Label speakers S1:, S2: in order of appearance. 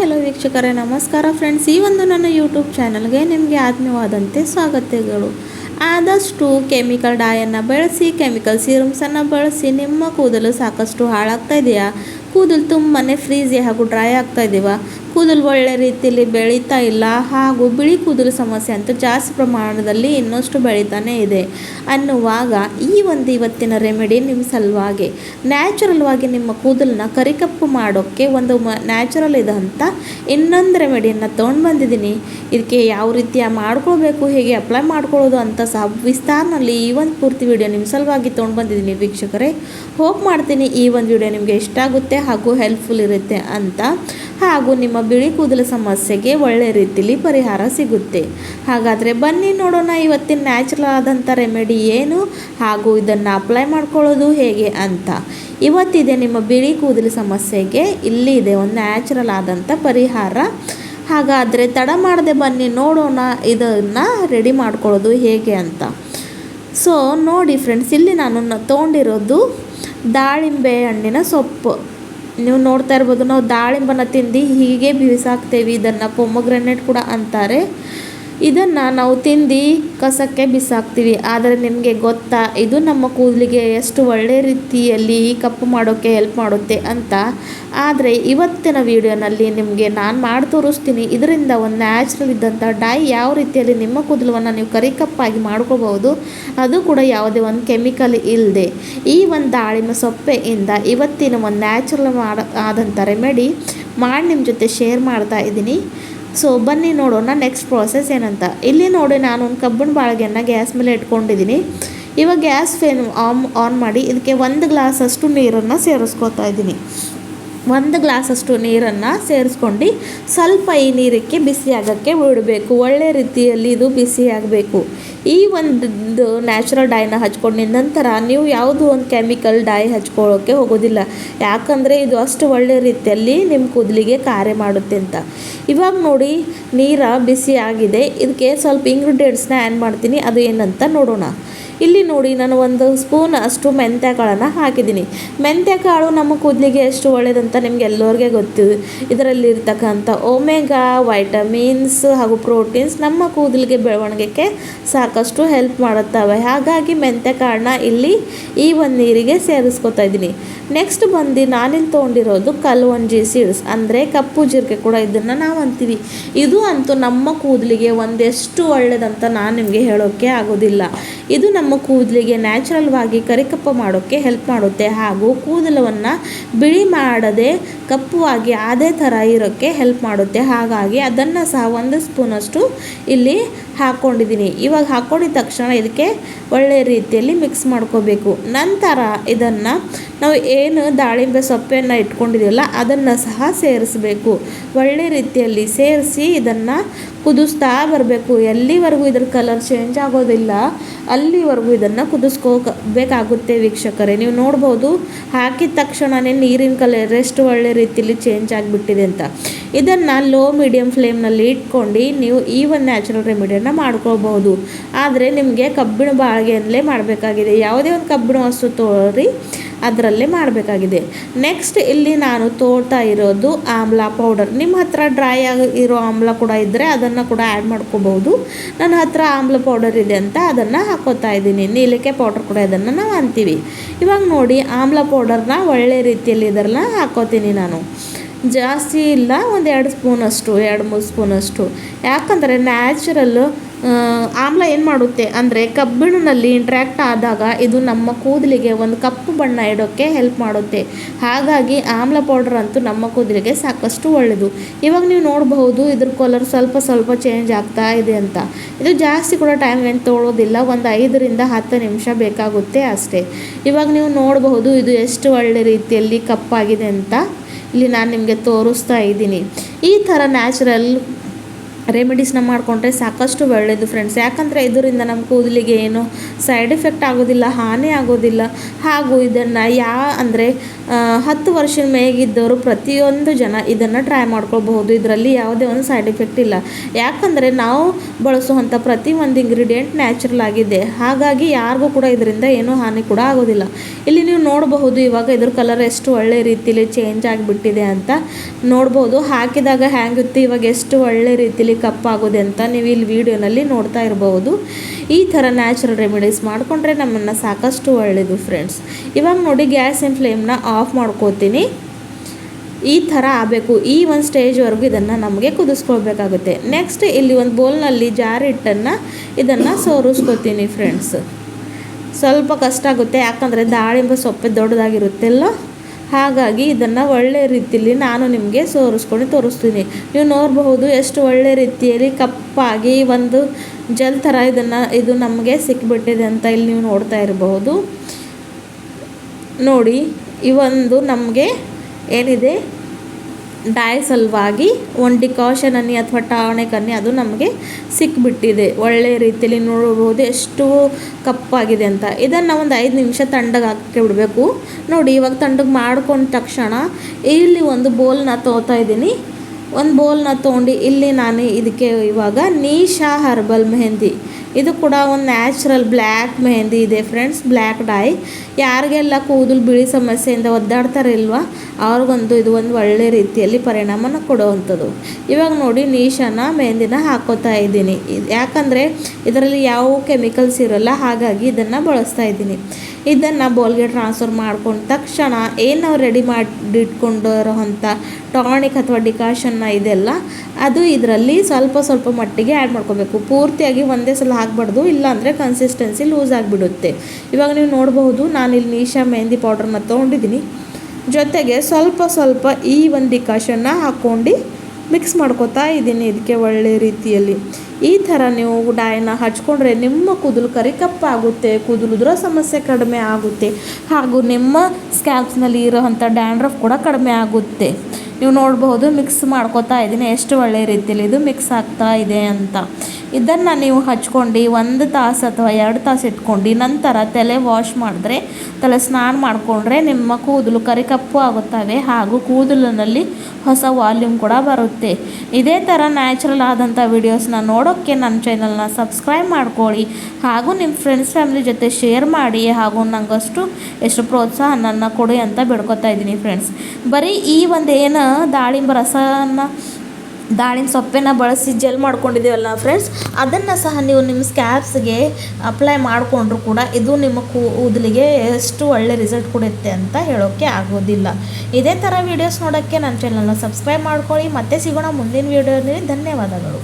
S1: Hello ವೀಕ್ಷಕರೇ, ನಮಸ್ಕಾರ friends. ಈ ಒಂದು ನನ್ನ ಯೂಟ್ಯೂಬ್ ಚಾನಲ್ಗೆ ನಿಮಗೆ ಆತ್ಮೀಯವಾದಂತೆ ಸ್ವಾಗತಗಳು. ಆದಷ್ಟು ಕೆಮಿಕಲ್ ಡಾಯನ್ನು ಬಳಸಿ ಕೆಮಿಕಲ್ ಸೀರಮ್ಸನ್ನು ಬಳಸಿ ನಿಮ್ಮ ಕೂದಲು ಸಾಕಷ್ಟು ಹಾಳಾಗ್ತಾ ಇದೆಯಾ? ಕೂದಲು ತುಂಬಾ ಫ್ರೀಜಿ ಹಾಗೂ ಡ್ರೈ ಆಗ್ತಾ ಇದೆಯಾ? ಕೂದಲು ಒಳ್ಳೆ ರೀತಿಯಲ್ಲಿ ಬೆಳೀತಾ ಇಲ್ಲ. ಹಾಗೂ ಬಿಳಿ ಕೂದಲು ಸಮಸ್ಯೆ ಅಂತೂ ಜಾಸ್ತಿ ಪ್ರಮಾಣದಲ್ಲಿ ಇನ್ನಷ್ಟು ಬೆಳೀತಾನೇ ಇದೆ. ಅನ್ನುವಾಗ ಈ ಒಂದು ಇವತ್ತಿನ ರೆಮಿಡಿ ನಿಮ್ಮ ಸಲುವಾಗಿ. ನ್ಯಾಚುರಲ್ವಾಗಿ ನಿಮ್ಮ ಕೂದಲನ್ನ ಕರಿಕಪ್ಪು ಮಾಡೋಕ್ಕೆ ಒಂದು ಮ ನ್ಯಾಚುರಲ್ ಅಂತ ಇನ್ನೊಂದು ರೆಮಿಡಿಯನ್ನು ತೊಗೊಂಡು ಬಂದಿದ್ದೀನಿ. ಇದಕ್ಕೆ ಯಾವ ರೀತಿಯ ಮಾಡ್ಕೊಳ್ಬೇಕು, ಹೇಗೆ ಅಪ್ಲೈ ಮಾಡ್ಕೊಳ್ಳೋದು ಅಂತ ಸಹ ವಿಸ್ತಾರನಲ್ಲಿ ಈ ಒಂದು ಪೂರ್ತಿ ವಿಡಿಯೋ ನಿಮ್ಮ ಸಲುವಾಗಿ ತೊಗೊಂಡು ಬಂದಿದ್ದೀನಿ ವೀಕ್ಷಕರೇ. ಹೋಪ್ ಮಾಡ್ತೀನಿ ಈ ಒಂದು ವಿಡಿಯೋ ನಿಮಗೆ ಇಷ್ಟ ಆಗುತ್ತೆ ಹಾಗೂ ಹೆಲ್ಪ್ಫುಲ್ ಇರುತ್ತೆ ಅಂತ. ಹಾಗೂ ನಿಮ್ಮ ಬಿಳಿ ಕೂದಲು ಸಮಸ್ಯೆಗೆ ಒಳ್ಳೆ ರೀತಿಲಿ ಪರಿಹಾರ ಸಿಗುತ್ತೆ. ಹಾಗಾದರೆ ಬನ್ನಿ ನೋಡೋಣ ಇವತ್ತಿನ ನ್ಯಾಚುರಲ್ ಆದಂಥ ರೆಮಿಡಿ ಏನು ಹಾಗೂ ಇದನ್ನು ಅಪ್ಲೈ ಮಾಡ್ಕೊಳ್ಳೋದು ಹೇಗೆ ಅಂತ. ಇವತ್ತಿದೆ ನಿಮ್ಮ ಬಿಳಿ ಕೂದಲು ಸಮಸ್ಯೆಗೆ ಇಲ್ಲಿ ಇದೆ ಒಂದು ನ್ಯಾಚುರಲ್ ಆದಂಥ ಪರಿಹಾರ. ಹಾಗಾದರೆ ತಡ ಮಾಡದೆ ಬನ್ನಿ ನೋಡೋಣ ಇದನ್ನು ರೆಡಿ ಮಾಡ್ಕೊಳ್ಳೋದು ಹೇಗೆ ಅಂತ. ಸೊ, ನೋಡಿ ಫ್ರೆಂಡ್ಸ್, ಇಲ್ಲಿ ನಾನು ತೊಗೊಂಡಿರೋದು ದಾಳಿಂಬೆ ಹಣ್ಣಿನ ಸೊಪ್ಪು. ನೀವು ನೋಡ್ತಾ ಇರ್ಬೋದು ನಾವು ದಾಳಿಂಬನ ತಿಂದು ಹೀಗೆ ಬೀಸಾಕ್ತೇವೆ ಇದನ್ನು ಪೊಮೊಗ್ರೆನೇಟ್ ಕೂಡ ಅಂತಾರೆ. ಇದನ್ನು ನಾವು ತಿಂದು ಕಸಕ್ಕೆ ಬಿಸಾಕ್ತೀವಿ. ಆದರೆ ನಿಮಗೆ ಗೊತ್ತಾ, ಇದು ನಮ್ಮ ಕೂದಲಿಗೆ ಎಷ್ಟು ಒಳ್ಳೆ ರೀತಿಯಲ್ಲಿ ಕಪ್ಪು ಮಾಡೋಕ್ಕೆ ಹೆಲ್ಪ್ ಮಾಡುತ್ತೆ ಅಂತ. ಆದರೆ ಇವತ್ತಿನ ವಿಡಿಯೋನಲ್ಲಿ ನಿಮಗೆ ನಾನು ಮಾಡಿ ತೋರಿಸ್ತೀನಿ. ಇದರಿಂದ ಒಂದು ನ್ಯಾಚುರಲ್ ಇದ್ದಂಥ ಡೈ ಯಾವ ರೀತಿಯಲ್ಲಿ ನಿಮ್ಮ ಕೂದಲವನ್ನು ನೀವು ಕರಿಕಪ್ಪಾಗಿ ಮಾಡ್ಕೋಬಹುದು. ಅದು ಕೂಡ ಯಾವುದೇ ಒಂದು ಕೆಮಿಕಲ್ ಇಲ್ಲದೆ ಈ ಒಂದು ದಾಳಿಂಬೆ ಸೊಪ್ಪೆಯಿಂದ ಇವತ್ತಿನ ಒಂದು ನ್ಯಾಚುರಲ್ ಮಾಡ ಆದಂಥ ರೆಮೆಡಿ ಮಾಡಿ ನಿಮ್ಮ ಜೊತೆ ಶೇರ್ ಮಾಡ್ತಾ ಇದ್ದೀನಿ. ಸೊ ಬನ್ನಿ ನೋಡೋಣ ನೆಕ್ಸ್ಟ್ ಪ್ರಾಸೆಸ್ ಏನಂತ. ಇಲ್ಲಿ ನೋಡಿ ನಾನು ಒಂದು ಕಬ್ಬಿಣ ಬಾಳಿಗೆಯನ್ನು ಗ್ಯಾಸ್ ಮೇಲೆ ಇಟ್ಕೊಂಡಿದ್ದೀನಿ ಇವಾಗ ಗ್ಯಾಸ್ ಫೇನ್ ಆನ್ ಆನ್ ಮಾಡಿ, ಇದಕ್ಕೆ ಒಂದು ಗ್ಲಾಸಷ್ಟು ನೀರನ್ನು ಸೇರಿಸ್ಕೊತಾ ಇದ್ದೀನಿ ಒಂದು ಗ್ಲಾಸಷ್ಟು ನೀರನ್ನು ಸೇರಿಸ್ಕೊಂಡು ಸ್ವಲ್ಪ ಈ ನೀರಕ್ಕೆ ಬಿಸಿಯಾಗೋಕ್ಕೆ ಬಿಡಬೇಕು. ಒಳ್ಳೆ ರೀತಿಯಲ್ಲಿ ಇದು ಬಿಸಿಯಾಗಬೇಕು ಈ ಒಂದು ನ್ಯಾಚುರಲ್ ಡೈನ ಹಚ್ಕೊಂಡಿದ ನಂತರ ನೀವು ಯಾವುದು ಒಂದು ಕೆಮಿಕಲ್ ಡೈ ಹಚ್ಕೊಳ್ಳೋಕ್ಕೆ ಹೋಗೋದಿಲ್ಲ. ಯಾಕಂದರೆ ಇದು ಅಷ್ಟು ಒಳ್ಳೆ ರೀತಿಯಲ್ಲಿ ನಿಮ್ಮ ಕೂದಲಿಗೆ ಕಾರ್ಯ ಮಾಡುತ್ತೆ ಅಂತ. ಇವಾಗ ನೋಡಿ, ನೀರ ಬಿಸಿ ಆಗಿದೆ. ಇದಕ್ಕೆ ಸ್ವಲ್ಪ ಇಂಗ್ರೀಡಿಯೆಂಟ್ಸ್ನ ಆ್ಯಡ್ ಮಾಡ್ತೀನಿ. ಅದು ಏನಂತ ನೋಡೋಣ. ಇಲ್ಲಿ ನೋಡಿ ನಾನು ಒಂದು ಸ್ಪೂನ್ ಅಷ್ಟು ಮೆಂತ್ಯ ಕಾಳನ್ನು ಹಾಕಿದ್ದೀನಿ. ಮೆಂತ್ಯ ಕಾಳು ನಮ್ಮ ಕೂದಲಿಗೆ ಎಷ್ಟು ಒಳ್ಳೆಯದಂತ ನಿಮ್ಗೆ ಎಲ್ಲರಿಗೆ ಇದರಲ್ಲಿ ಇರ್ತಕ್ಕಂಥ ಒಮೆಗಾ, ವೈಟಮಿನ್ಸ್ ಹಾಗೂ ಪ್ರೋಟೀನ್ಸ್ ನಮ್ಮ ಕೂದಲಿಗೆ ಬೆಳವಣಿಗೆಗೆ ಸಾಕಷ್ಟು ಹೆಲ್ಪ್ ಮಾಡುತ್ತವೆ. ಹಾಗಾಗಿ ಮೆಂತ್ಯ ಕಾಳನ್ನ ಇಲ್ಲಿ ಈ ಒಂದು ನೀರಿಗೆ ಸೇರಿಸ್ಕೊತಾ ಇದ್ದೀನಿ. ನೆಕ್ಸ್ಟ್ ಬಂದು ನಾನಿಲ್ಲಿ ತೊಗೊಂಡಿರೋದು ಕಲ್ವಂಜಿ ಸೀಡ್ಸ್ ಅಂದರೆ ಕಪ್ಪು ಜೀರಿಗೆ ಕೂಡ ಇದನ್ನು ನಾವು ಅಂತೀವಿ ಇದು ಅಂತೂ ನಮ್ಮ ಕೂದಲಿಗೆ ಒಂದೆಷ್ಟು ಒಳ್ಳೆಯದಂತ ನಾನು ನಿಮಗೆ ಹೇಳೋಕ್ಕೆ ಆಗೋದಿಲ್ಲ. ಇದು ನಮ್ಮ ಕೂದಲಿಗೆ ನ್ಯಾಚುರಲ್ವಾಗಿ ಕರಿಕಪ್ಪ ಮಾಡೋಕ್ಕೆ ಹೆಲ್ಪ್ ಮಾಡುತ್ತೆ. ಹಾಗೂ ಕೂದಲವನ್ನು ಬಿಳಿ ಮಾಡದೆ ಕಪ್ಪುವಾಗಿ ಅದೇ ಥರ ಇರೋಕ್ಕೆ ಹೆಲ್ಪ್ ಮಾಡುತ್ತೆ. ಹಾಗಾಗಿ ಅದನ್ನು ಸಹ ಒಂದು ಸ್ಪೂನಷ್ಟು ಇಲ್ಲಿ ಹಾಕ್ಕೊಂಡಿದ್ದೀನಿ ಇವಾಗ ಹಾಕ್ಕೊಂಡಿದ ತಕ್ಷಣ ಇದಕ್ಕೆ ಒಳ್ಳೆ ರೀತಿಯಲ್ಲಿ ಮಿಕ್ಸ್ ಮಾಡ್ಕೋಬೇಕು. ನಂತರ ಇದನ್ನು ನಾವು ಏನು ದಾಳಿಂಬೆ ಸೊಪ್ಪೆಯನ್ನು ಇಟ್ಕೊಂಡಿದ್ದೀವಲ್ಲ ಅದನ್ನು ಸಹ ಸೇರಿಸಬೇಕು. ಒಳ್ಳೆ ರೀತಿಯಲ್ಲಿ ಸೇರಿಸಿ ಇದನ್ನು ಕುದಿಸ್ತಾ ಬರಬೇಕು. ಎಲ್ಲಿವರೆಗೂ ಇದ್ರ ಕಲರ್ ಚೇಂಜ್ ಆಗೋದಿಲ್ಲ, ಅಲ್ಲಿವರೆಗೂ ಇದನ್ನು ಕುದಿಸ್ಕೋಬೇಕಾಗುತ್ತೆ ವೀಕ್ಷಕರೇ. ನೀವು ನೋಡ್ಬೋದು, ಹಾಕಿದ ತಕ್ಷಣವೇ ನೀರಿನ ಕಲರ್ ಎಷ್ಟು ಒಳ್ಳೆ ರೀತಿಯಲ್ಲಿ ಚೇಂಜ್ ಆಗಿಬಿಟ್ಟಿದೆ ಅಂತ. ಇದನ್ನು ಲೋ ಮೀಡಿಯಮ್ ಫ್ಲೇಮ್ನಲ್ಲಿ ಇಟ್ಕೊಂಡು ನೀವು ಈ ಒಂದು ನ್ಯಾಚುರಲ್ ರೆಮಿಡಿಯನ್ನು ಮಾಡ್ಕೋಬಹುದು ಆದರೆ ನಿಮಗೆ ಕಬ್ಬಿಣ ಬಾಳಿಗೆಯಲ್ಲೇ ಮಾಡಬೇಕಾಗಿದೆ. ಯಾವುದೇ ಒಂದು ಕಬ್ಬಿಣ ವಸ್ತು ತೋರಿ ಅದರಲ್ಲೇ ಮಾಡಬೇಕಾಗಿದೆ. ನೆಕ್ಸ್ಟ್ ಇಲ್ಲಿ ನಾನು ತೋಡ್ತಾ ಇರೋದು ಆಮ್ಲ ಪೌಡರ್ ನಿಮ್ಮ ಹತ್ರ ಡ್ರೈ ಆಗಿ ಇರೋ ಆಮ್ಲ ಕೂಡ ಇದ್ದರೆ ಅದನ್ನು ಕೂಡ ಆ್ಯಡ್ ಮಾಡ್ಕೋಬಹುದು. ನನ್ನ ಹತ್ರ ಆಮ್ಲ ಪೌಡರ್ ಇದೆ ಅಂತ ಅದನ್ನು ಹಾಕೋತಾ ಇದ್ದೀನಿ. ನೀಲಿಕೆ ಪೌಡರ್ ಕೂಡ ಇದನ್ನು ನಾವು ಅಂತೀವಿ. ಇವಾಗ ನೋಡಿ ಆಮ್ಲ ಪೌಡರ್ನ ಒಳ್ಳೆ ರೀತಿಯಲ್ಲಿ ಇದರನ್ನ ಹಾಕೋತೀನಿ ನಾನು. ಜಾಸ್ತಿ ಇಲ್ಲ, ಒಂದು ಎರಡು ಸ್ಪೂನಷ್ಟು ಎರಡು ಮೂರು ಸ್ಪೂನಷ್ಟು ಯಾಕಂದರೆ ನ್ಯಾಚುರಲ್ಲು ಆಮ್ಲ ಏನು ಮಾಡುತ್ತೆ ಅಂದರೆ ಕಬ್ಬಿಣದಲ್ಲಿ ಇಂಟ್ರ್ಯಾಕ್ಟ್ ಆದಾಗ ಇದು ನಮ್ಮ ಕೂದಲಿಗೆ ಒಂದು ಕಪ್ಪು ಬಣ್ಣ ಇಡೋಕ್ಕೆ ಹೆಲ್ಪ್ ಮಾಡುತ್ತೆ. ಹಾಗಾಗಿ ಆಮ್ಲ ಪೌಡರ್ ಅಂತೂ ನಮ್ಮ ಕೂದಲಿಗೆ ಸಾಕಷ್ಟು ಒಳ್ಳೆಯದು ಇವಾಗ ನೀವು ನೋಡಬಹುದು, ಇದ್ರ ಕಲರ್ ಸ್ವಲ್ಪ ಸ್ವಲ್ಪ ಚೇಂಜ್ ಆಗ್ತಾ ಇದೆ ಅಂತ. ಇದು ಜಾಸ್ತಿ ಕೂಡ ಟೈಮ್ ಏನು ತೊಗೊಳೋದಿಲ್ಲ ಒಂದು ಐದರಿಂದ ಹತ್ತು ನಿಮಿಷ ಬೇಕಾಗುತ್ತೆ ಅಷ್ಟೇ. ಇವಾಗ ನೀವು ನೋಡಬಹುದು, ಇದು ಎಷ್ಟು ಒಳ್ಳೆ ರೀತಿಯಲ್ಲಿ ಕಪ್ಪಾಗಿದೆ ಅಂತ. ಇಲ್ಲಿ ನಾನು ನಿಮಗೆ ತೋರಿಸ್ತಾ ಇದ್ದೀನಿ. ಈ ಥರ ನ್ಯಾಚುರಲ್ ರೆಮಿಡೀಸ್ನ ಮಾಡಿಕೊಂಡ್ರೆ ಸಾಕಷ್ಟು ಒಳ್ಳೆಯದು ಫ್ರೆಂಡ್ಸ್ ಯಾಕಂದರೆ ಇದರಿಂದ ನಮ್ಮ ಕೂದಲಿಗೆ ಏನು ಸೈಡ್ ಎಫೆಕ್ಟ್ ಆಗೋದಿಲ್ಲ, ಹಾನಿ ಆಗೋದಿಲ್ಲ. ಹಾಗೂ ಇದನ್ನು ಯಾ, ಅಂದರೆ ಹತ್ತು ವರ್ಷದ ಮೇಗಿದ್ದವರು ಪ್ರತಿಯೊಂದು ಜನ ಇದನ್ನು ಟ್ರೈ ಮಾಡ್ಕೊಳ್ಬಹುದು. ಇದರಲ್ಲಿ ಯಾವುದೇ ಒಂದು ಸೈಡ್ ಎಫೆಕ್ಟ್ ಇಲ್ಲ. ಯಾಕಂದರೆ ನಾವು ಬಳಸುವಂಥ ಪ್ರತಿ ಒಂದು ಇಂಗ್ರೀಡಿಯೆಂಟ್ ನ್ಯಾಚುರಲ್ ಆಗಿದೆ. ಹಾಗಾಗಿ ಯಾರಿಗೂ ಕೂಡ ಇದರಿಂದ ಏನೂ ಹಾನಿ ಕೂಡ ಆಗೋದಿಲ್ಲ. ಇಲ್ಲಿ ನೀವು ನೋಡಬಹುದು, ಇವಾಗ ಇದ್ರ ಕಲರ್ ಎಷ್ಟು ಒಳ್ಳೆ ರೀತಿಲಿ ಚೇಂಜ್ ಆಗಿಬಿಟ್ಟಿದೆ ಅಂತ ನೋಡ್ಬೋದು. ಹಾಕಿದಾಗ ಹ್ಯಾಂಗಿತ್ತು ಇವಾಗ ಎಷ್ಟು ಒಳ್ಳೆ ರೀತಿಲಿ ಕಪ್ಪಾಗೋದೆ ಅಂತ ನೀವು ಇಲ್ಲಿ ವಿಡಿಯೋನಲ್ಲಿ ನೋಡ್ತಾ ಇರಬಹುದು ಈ ಥರ ನ್ಯಾಚುರಲ್ ರೆಮಿಡೀಸ್ ಮಾಡಿಕೊಂಡ್ರೆ ನಮ್ಮನ್ನು ಸಾಕಷ್ಟು ಒಳ್ಳೆಯದು ಫ್ರೆಂಡ್ಸ್ ಇವಾಗ ನೋಡಿ ಗ್ಯಾಸ್ ಇನ್ ಫ್ಲೇಮ್ನ ಆಫ್ ಮಾಡ್ಕೋತೀನಿ. ಈ ಥರ ಆಗಬೇಕು. ಈ ಒಂದು ಸ್ಟೇಜ್ವರೆಗೂ ಇದನ್ನು ನಮಗೆ ಕುದಿಸ್ಕೊಳ್ಬೇಕಾಗುತ್ತೆ. ನೆಕ್ಸ್ಟ್ ಇಲ್ಲಿ ಒಂದು ಬೌಲ್ನಲ್ಲಿ ಜಾರ್ ಹಿಟ್ಟನ್ನು ಇದನ್ನು ಸೋರಿಸ್ಕೊತೀನಿ ಫ್ರೆಂಡ್ಸ್ ಸ್ವಲ್ಪ ಕಷ್ಟ ಆಗುತ್ತೆ. ಯಾಕಂದರೆ ದಾಳಿಂಬೆ ಸೊಪ್ಪೆ ದೊಡ್ಡದಾಗಿರುತ್ತೆಲ್ಲ ಹಾಗಾಗಿ ಇದನ್ನು ಒಳ್ಳೆ ರೀತಿಯಲ್ಲಿ ನಾನು ನಿಮಗೆ ಸೋರಿಸ್ಕೊಂಡು ತೋರಿಸ್ತೀನಿ. ನೀವು ನೋಡಬಹುದು ಎಷ್ಟು ಒಳ್ಳೆ ರೀತಿಯಲ್ಲಿ ಕಪ್ಪಾಗಿ ಒಂದು ಜಲ್ ಥರ ಇದನ್ನು, ಇದು ನಮಗೆ ಸಿಕ್ಕಿಬಿಟ್ಟಿದೆ ಅಂತ ಇಲ್ಲಿ ನೀವು ನೋಡ್ತಾ ಇರಬಹುದು. ನೋಡಿ, ಈ ಒಂದು ನಮಗೆ ಏನಿದೆ? ಡೈ ಸಲುವಾಗಿ ಒಂದು ಡಿಕಾಷನ್ ಅನ್ನಿ ಅಥವಾ ಟಾವಣೆ ಅನ್ನಿ ಅದು ನಮಗೆ ಸಿಕ್ಕಿಬಿಟ್ಟಿದೆ ಒಳ್ಳೆ ರೀತಿಯಲ್ಲಿ ನೋಡಬಹುದು ಎಷ್ಟು ಕಪ್ಪಾಗಿದೆ ಅಂತ. ಇದನ್ನು ಒಂದು ಐದು ನಿಮಿಷ ತಣ್ಣಗೆ ಹಾಕಿ ಬಿಡಬೇಕು. ನೋಡಿ ಇವಾಗ ತಣ್ಣಗೆ ಮಾಡ್ಕೊಂಡ ತಕ್ಷಣ ಇಲ್ಲಿ ಒಂದು ಬೋಲ್ನ ತೋತಾ ಇದ್ದೀನಿ. ಒಂದು ಬೋಲ್ನ ತೊಗೊಂಡು ಇಲ್ಲಿ ನಾನು ಇದಕ್ಕೆ ಇವಾಗ ನೀಶಾ ಹರ್ಬಲ್ ಮೆಹಂದಿ. ಇದು ಕೂಡ ಒಂದು ನ್ಯಾಚುರಲ್ ಬ್ಲ್ಯಾಕ್ ಮೆಹಂದಿ ಇದೆ ಫ್ರೆಂಡ್ಸ್ ಬ್ಲ್ಯಾಕ್ ಡೈ ಯಾರಿಗೆಲ್ಲ ಕೂದಲು ಬಿಳಿ ಸಮಸ್ಯೆಯಿಂದ ಒದ್ದಾಡ್ತಾರೆ ಇಲ್ವಾ ಅವ್ರಿಗೊಂದು ಇದು ಒಂದು ಒಳ್ಳೆ ರೀತಿಯಲ್ಲಿ ಪರಿಣಾಮನ ಕೊಡುವಂಥದ್ದು. ಇವಾಗ ನೋಡಿ ನೀಶನ ಮೆಹಂದಿನ ಹಾಕೋತಾ ಇದ್ದೀನಿ. ಯಾಕಂದರೆ ಇದರಲ್ಲಿ ಯಾವ ಕೆಮಿಕಲ್ಸ್ ಇರೋಲ್ಲ, ಹಾಗಾಗಿ ಇದನ್ನು ಬಳಸ್ತಾ ಇದ್ದೀನಿ. ಇದನ್ನು ಬೋಲ್ಗೆ ಟ್ರಾನ್ಸ್ಫರ್ ಮಾಡ್ಕೊಂಡ ತಕ್ಷಣ ಏನು ನಾವು ರೆಡಿ ಮಾಡಿ ಇಟ್ಕೊಂಡಿರೋ ಅಂಥ ಟಾನಿಕ್ ಅಥವಾ ಡಿಕಾಷನ್ನ ಇದೆಲ್ಲ, ಅದು ಇದರಲ್ಲಿ ಸ್ವಲ್ಪ ಸ್ವಲ್ಪ ಮಟ್ಟಿಗೆ ಆ್ಯಡ್ ಮಾಡ್ಕೋಬೇಕು. ಪೂರ್ತಿಯಾಗಿ ಒಂದೇ ಸಲ ಹಾಕ್ಬಾರ್ದು, ಇಲ್ಲಾಂದರೆ ಕನ್ಸಿಸ್ಟೆನ್ಸಿ ಲೂಸ್ ಆಗಿಬಿಡುತ್ತೆ. ಇವಾಗ ನೀವು ನೋಡಬಹುದು ನಾನು ಇಲ್ಲಿ ನೀಶಾ ಮೆಹಂದಿ ಪೌಡ್ರನ್ನ ತೊಗೊಂಡಿದ್ದೀನಿ. ಜೊತೆಗೆ ಸ್ವಲ್ಪ ಸ್ವಲ್ಪ ಈ ಒಂದು ಡಿಕಾಷನ್ನ ಹಾಕ್ಕೊಂಡು ಮಿಕ್ಸ್ ಮಾಡ್ಕೋತಾ ಇದ್ದೀನಿ ಇದಕ್ಕೆ ಒಳ್ಳೆ ರೀತಿಯಲ್ಲಿ. ಈ ಥರ ನೀವು ಡಾಯನ್ನ ಹಚ್ಕೊಂಡ್ರೆ ನಿಮ್ಮ ಕೂದಲು ಕರಿ ಕಪ್ಪಾಗುತ್ತೆ ಕೂದಲು ಉದುರೋ ಸಮಸ್ಯೆ ಕಡಿಮೆ ಆಗುತ್ತೆ. ಹಾಗೂ ನಿಮ್ಮ ಸ್ಕ್ಯಾಲ್ಪ್ಸ್ನಲ್ಲಿ ಇರೋವಂಥ ಡ್ಯಾಂಡ್ರಫ್ ಕೂಡ ಕಡಿಮೆ ಆಗುತ್ತೆ. ನೀವು ನೋಡಬಹುದು ಮಿಕ್ಸ್ ಮಾಡ್ಕೋತಾ ಇದ್ದೀನಿ, ಎಷ್ಟು ಒಳ್ಳೆ ರೀತಿಯಲ್ಲಿ ಇದು ಮಿಕ್ಸ್ ಆಗ್ತಾ ಇದೆ ಅಂತ. ಇದನ್ನು ನೀವು ಹಚ್ಕೊಂಡು ಒಂದು ತಾಸು ಅಥವಾ ಎರಡು ತಾಸು ಇಟ್ಕೊಂಡು ನಂತರ ತಲೆ ವಾಶ್ ಮಾಡಿದ್ರೆ, ತಲೆ ಸ್ನಾನ ಮಾಡಿಕೊಂಡ್ರೆ ನಿಮ್ಮ ಕೂದಲು ಕರಿಕಪ್ಪು ಆಗುತ್ತವೆ ಹಾಗೂ ಕೂದಲಿನಲ್ಲಿ ಹೊಸ ವಾಲ್ಯೂಮ್ ಕೂಡ ಬರುತ್ತೆ. ಇದೇ ಥರ ನ್ಯಾಚುರಲ್ ಆದಂಥ ವೀಡಿಯೋಸ್ನ ನೋಡೋಕ್ಕೆ ನನ್ನ ಚಾನಲ್ನ ಸಬ್ಸ್ಕ್ರೈಬ್ ಮಾಡ್ಕೊಳ್ಳಿ ಹಾಗೂ ನಿಮ್ಮ ಫ್ರೆಂಡ್ಸ್ ಫ್ಯಾಮಿಲಿ ಜೊತೆ ಶೇರ್ ಮಾಡಿ ಹಾಗೂ ನಂಗಷ್ಟು ಎಷ್ಟು ಪ್ರೋತ್ಸಾಹ ನನ್ನ ಕೊಡಿ ಅಂತ ಬಿಡ್ಕೊತಾ ಇದ್ದೀನಿ ಫ್ರೆಂಡ್ಸ್ ಬರೀ ಈ ಒಂದು ಏನು ದಾಳಿಂಬೆ ರಸನ ದಾಳಿಂಬೆ ಸೊಪ್ಪನ್ನು ಬಳಸಿ ಜೆಲ್ ಮಾಡ್ಕೊಂಡಿದ್ದೀವಲ್ಲ ಫ್ರೆಂಡ್ಸ್ ಅದನ್ನು ಸಹ ನೀವು ನಿಮ್ಮ ಸ್ಕ್ಯಾಪ್ಸ್ಗೆ ಅಪ್ಲೈ ಮಾಡಿಕೊಂಡ್ರು ಕೂಡ ಇದು ನಿಮ್ಮ ಕೂದಲಿಗೆ ಎಷ್ಟು ಒಳ್ಳೆ ರಿಸಲ್ಟ್ ಕೊಡುತ್ತೆ ಅಂತ ಹೇಳೋಕ್ಕೆ ಆಗೋದಿಲ್ಲ. ಇದೇ ಥರ ವೀಡಿಯೋಸ್ ನೋಡೋಕ್ಕೆ ನನ್ನ ಚಾನಲ್ನ ಸಬ್ಸ್ಕ್ರೈಬ್ ಮಾಡ್ಕೊಳ್ಳಿ. ಮತ್ತೆ ಸಿಗೋಣ ಮುಂದಿನ ವೀಡಿಯೋನಲ್ಲಿ ಧನ್ಯವಾದಗಳು.